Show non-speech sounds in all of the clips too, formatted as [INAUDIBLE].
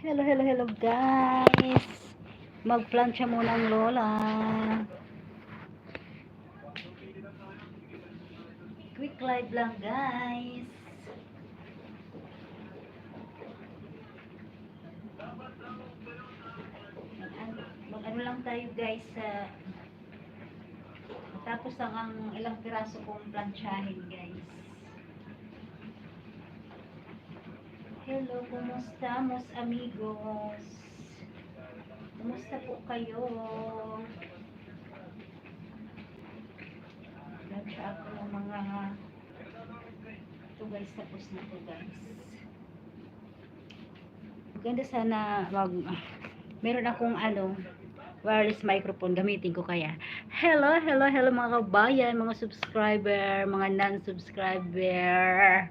Hello, hello, hello guys. Magplancha muna ang lola. Quick live lang guys. Mag- Mag ano lang tayo guys sa tapos lang ang ilang piraso kong planchahin guys. Hello, kumusta mos amigos? Kumusta po kayo? Plancha ako ng mga ito guys, tapos na to guys. Maganda sana mag meron akong ano wireless microphone gamitin ko kaya. Hello, hello, hello mga kabayan, mga subscriber, mga non-subscriber.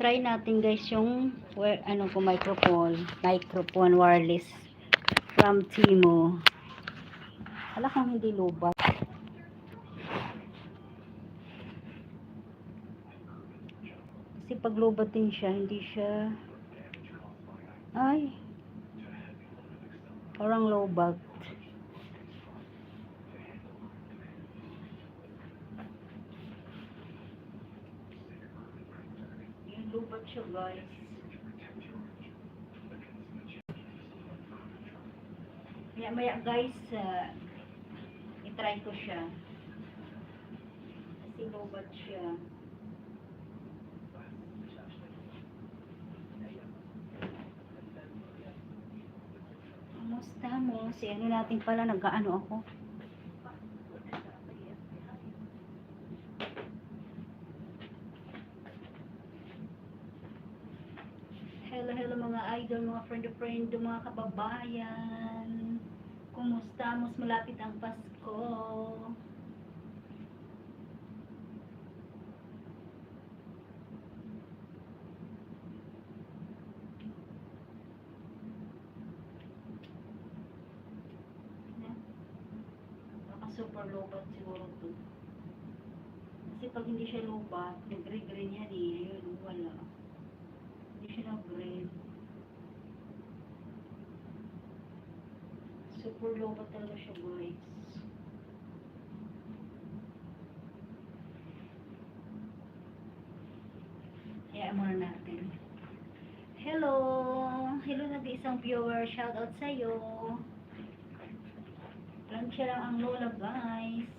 Try natin guys yung wi- ano ko microphone, microphone wireless from Timo. Wala kang hindi lubat. Kasi pag lubat din siya, hindi siya ay parang lobat. Yung lubat siya guys. Uh, itry ko siya. Kasi lubat siya. Kamusta mo? Si ano natin pala, nag-ano ako. Hello, idol, mga friend-friend, mga kababayan. Kumusta? Mas malapit ang Pasko. Super lobat siguro to. Kasi pag hindi siya lobat, nag-green yan eh. Ayun, wala. Hindi siya nag-green. Super lobat talaga siya guys. Kaya muna natin. Hello! Hello nag-isang viewer. Shout out sa'yo. Plancha lang ang lola guys.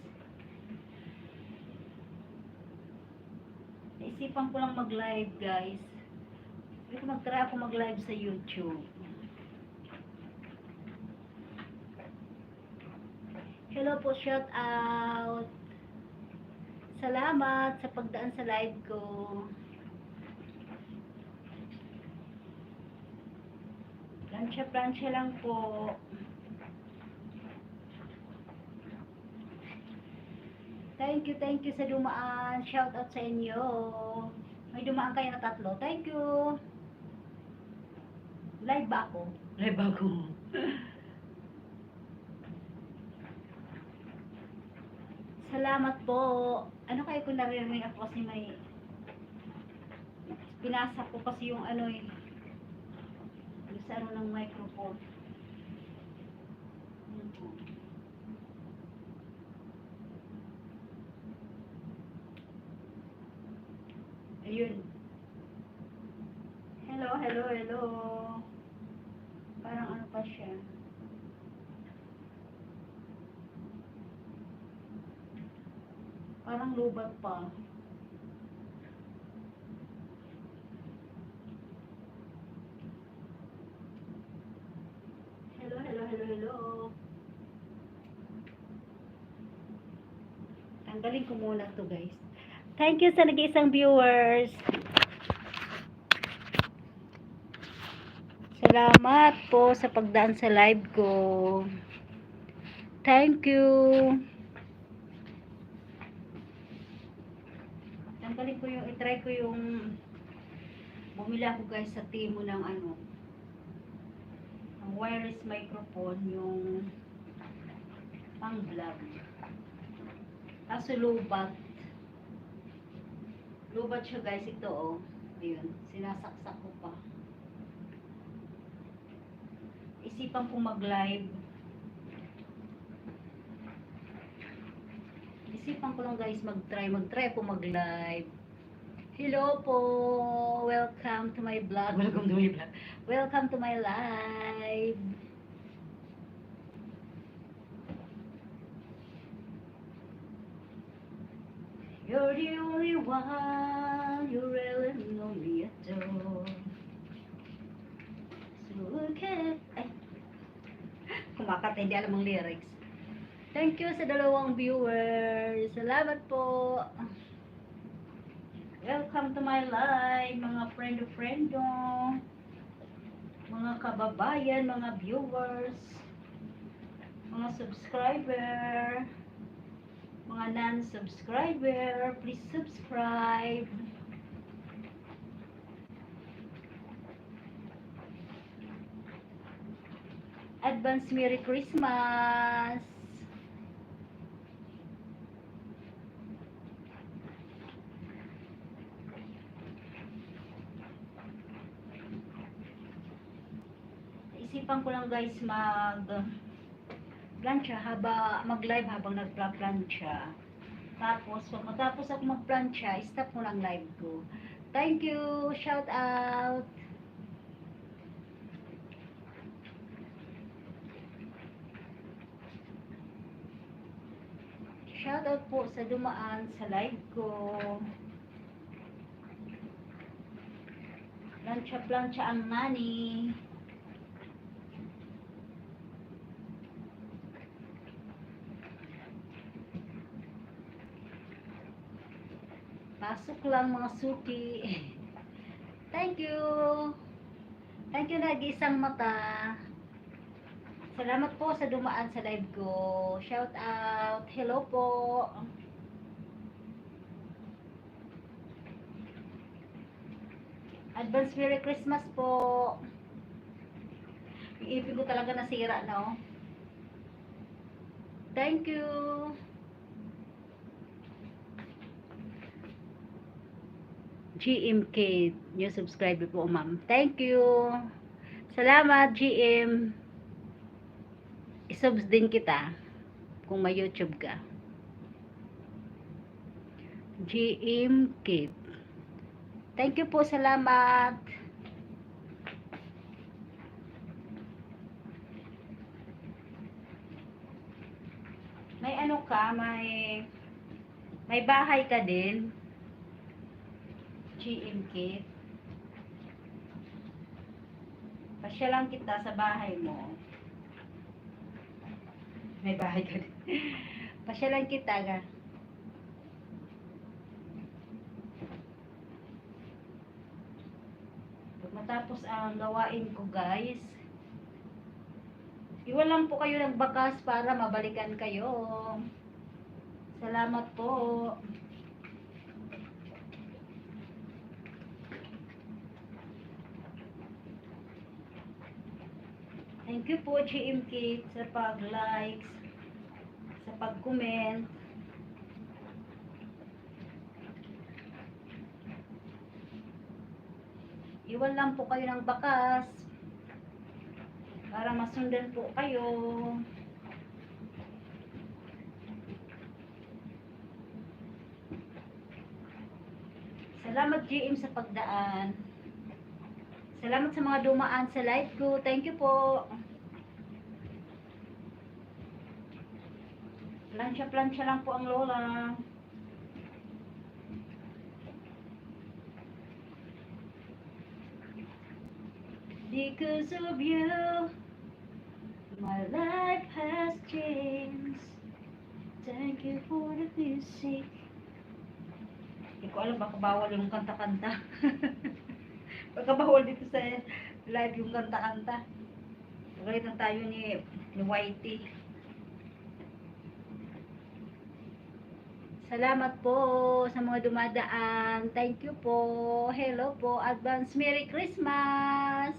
Naisipan ko lang mag-live guys. Hindi ko mag-try ako mag-live sa YouTube. Hello po, shout out. Salamat sa pagdaan sa live ko. Plancha-plancha lang po. Thank you, thank you sa dumaan. Shout out sa inyo. May dumaan kayo na tatlo. Thank you. Live ba ako? Live ako. Salamat po. Ano kayo kung naririnig ako kasi may pinasa ko kasi yung ano eh yung sa ano ng microphone. Ayun. Hello, hello, hello. Parang ano pa siya. Parang lubat pa. Hello, hello, hello, hello. Tanggalin ko muna to guys. Thank you sa nag-iisang viewers. Salamat po sa pagdaan sa live ko. Thank you. Tanggalin ko yung, bumili ako guys sa Timo ng ano ang wireless microphone yung pang vlog. Kaso lubat. Lubat siya guys ito oh. Ayun, sinasaksak ko pa. Isipan kong mag-live. Isipan ko lang guys mag-try. Mag-try ako mag-live. Hello po! Welcome to my vlog. Welcome to my vlog. Welcome to my live. You're the only one you really me adore. So look at... Ay. Kumakata, hindi alam ang lyrics. Thank you sa dalawang viewers. Salamat po. Welcome to my live, mga friend-friendo, mga kababayan, mga viewers, mga subscriber, mga non-subscriber, please subscribe. Advance Merry Christmas! Isipan ko lang guys mag plancha haba mag-live habang nagpla-plancha. Tapos pag matapos ako mag-plancha, stop mo lang live ko. Thank you. Shout out. Shout out po sa dumaan sa live ko. Plancha-plancha ang nani. Pasok lang mga suki. [LAUGHS] Thank you. Thank you nag-isang mata. Salamat po sa dumaan sa live ko. Shout out. Hello po. Advance Merry Christmas po. Yung ko talaga nasira, no? Thank you. GMK, new subscriber po, ma'am. Thank you. Salamat, GM. Isubs din kita kung may YouTube ka. GM Kid. Thank you po, salamat. May ano ka, may may bahay ka din. GM Kit. Pasyalan kita sa bahay mo. May bahay ka din. [LAUGHS] Pasyalan kita ga. Pag matapos ang gawain ko guys, iwan lang po kayo ng bakas para mabalikan kayo. Salamat po. Thank you po, GM Kate, sa pag-likes, sa pag-comment. Iwan lang po kayo ng bakas para masundan po kayo. Salamat GM sa pagdaan. Salamat sa mga dumaan sa live ko. Thank you po. Plansya-plansya lang po ang lola. Because of you, my life has changed. Thank you for the music. Hindi ko alam, baka bawal yung kanta-kanta. [LAUGHS] baka bawal dito sa live yung kanta-kanta. Galitan tayo ni, ni Whitey. Salamat po sa mga dumadaan. Thank you po. Hello po. Advance Merry Christmas.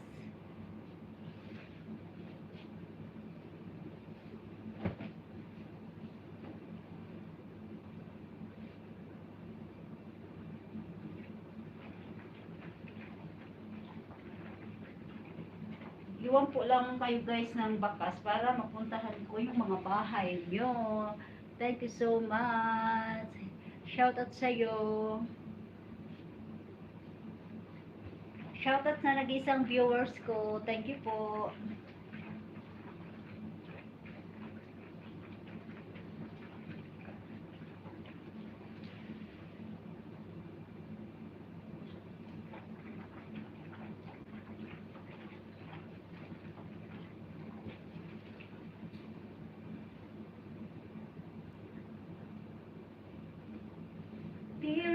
Iwan po lang kayo guys ng bakas para mapuntahan ko yung mga bahay nyo. Thank you so much. Shout out sa iyo. Shout out na nag-isang viewers ko. Thank you po.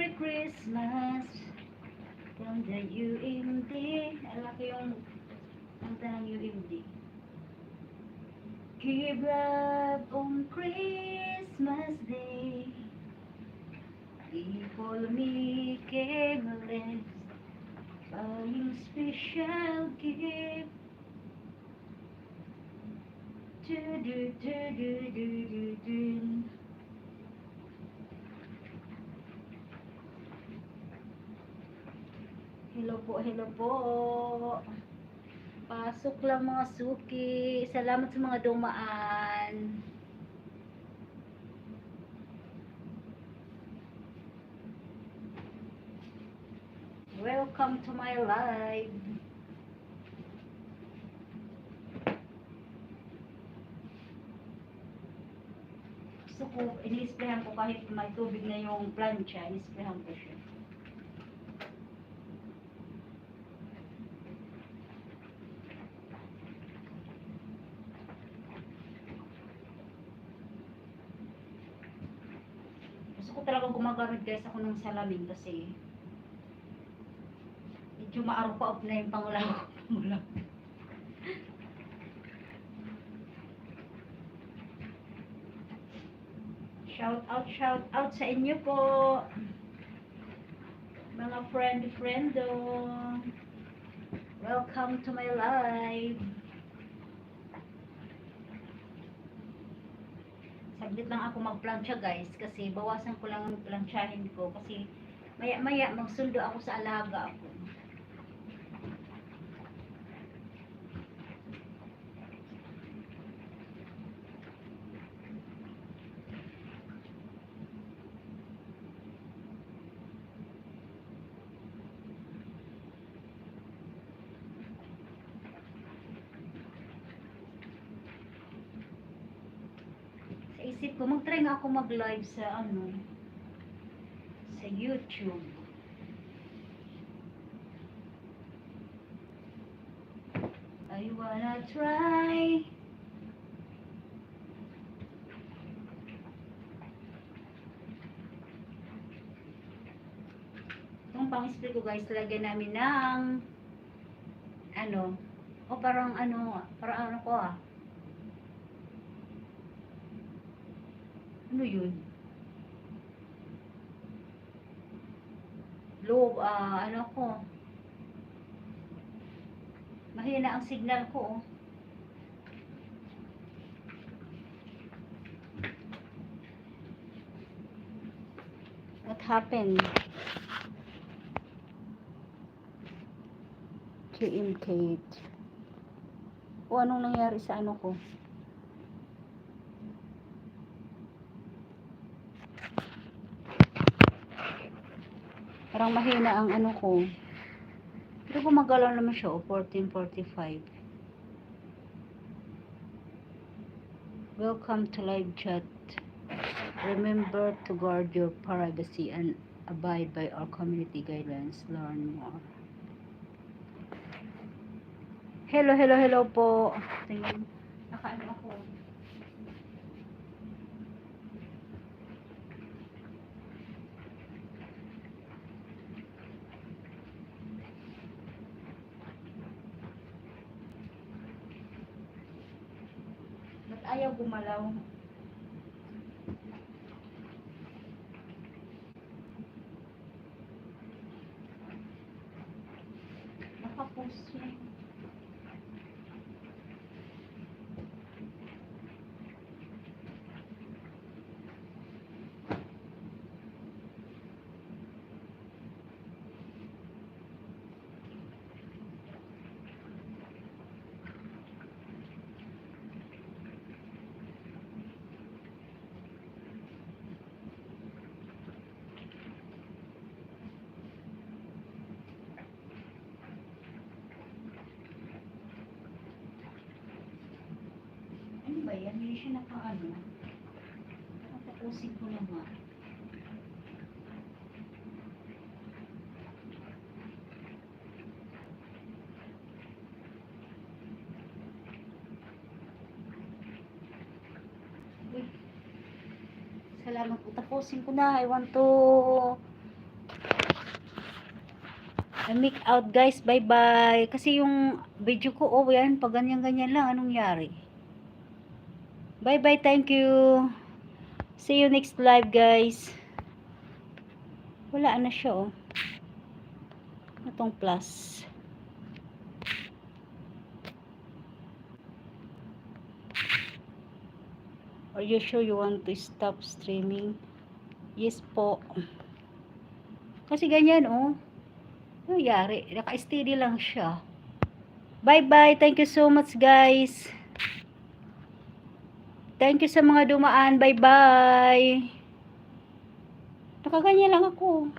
Merry Christmas from the UMD. Alam ko yung kanta ng UMD. Give love on Christmas Day. People me came a list. Buying special gift. Do do do do do do do. Hello po, hello po. Pasok lang mga suki. Salamat sa mga dumaan. Welcome to my live. Gusto ko, ini-sprayhan ko kahit may tubig na yung plancha, ini-sprayhan ko siya. Gusto ko talaga gumagamit guys ako ng salamin kasi medyo maaraw pa up na yung pangulang. [LAUGHS] Shout out, shout out sa inyo po. Mga friend, friendo. Welcome to my live. Saglit lang ako magplansya guys kasi bawasan ko lang ang plansyahin ko kasi maya maya magsundo ako sa alaga ako. Sa isip ko, mag-try nga ako mag-live sa ano, sa YouTube. I wanna try. Itong pang-spray ko guys, lagyan namin ng ano, o parang ano, parang ano ko ah, Ano yun? Low, ah, ano ko? Mahina ang signal ko, oh. What happened? QM Kate. O anong nangyari sa ano ko? Parang mahina ang ano ko. Pero gumagalaw naman siya, oh, 1445. Welcome to live chat. Remember to guard your privacy and abide by our community guidelines. Learn more. Hello, hello, hello po. Tingnan. Nakaano ako. Gumalaw? Nakapost yun. Ano ba yan? Hindi nakaano. Nakapusin ko na nga. Uy. Salamat po. Tapusin ko na. I want to I make out guys. Bye bye. Kasi yung video ko, oh yan. Pag ganyan-ganyan lang. Anong yari? Bye bye. Thank you. See you next live guys. Wala na siya oh. Itong plus. Are you sure you want to stop streaming? Yes po. Kasi ganyan oh. Ano yari? Naka-steady lang siya. Bye bye. Thank you so much guys. Thank you sa mga dumaan. Bye bye. Nakaganyan lang ako.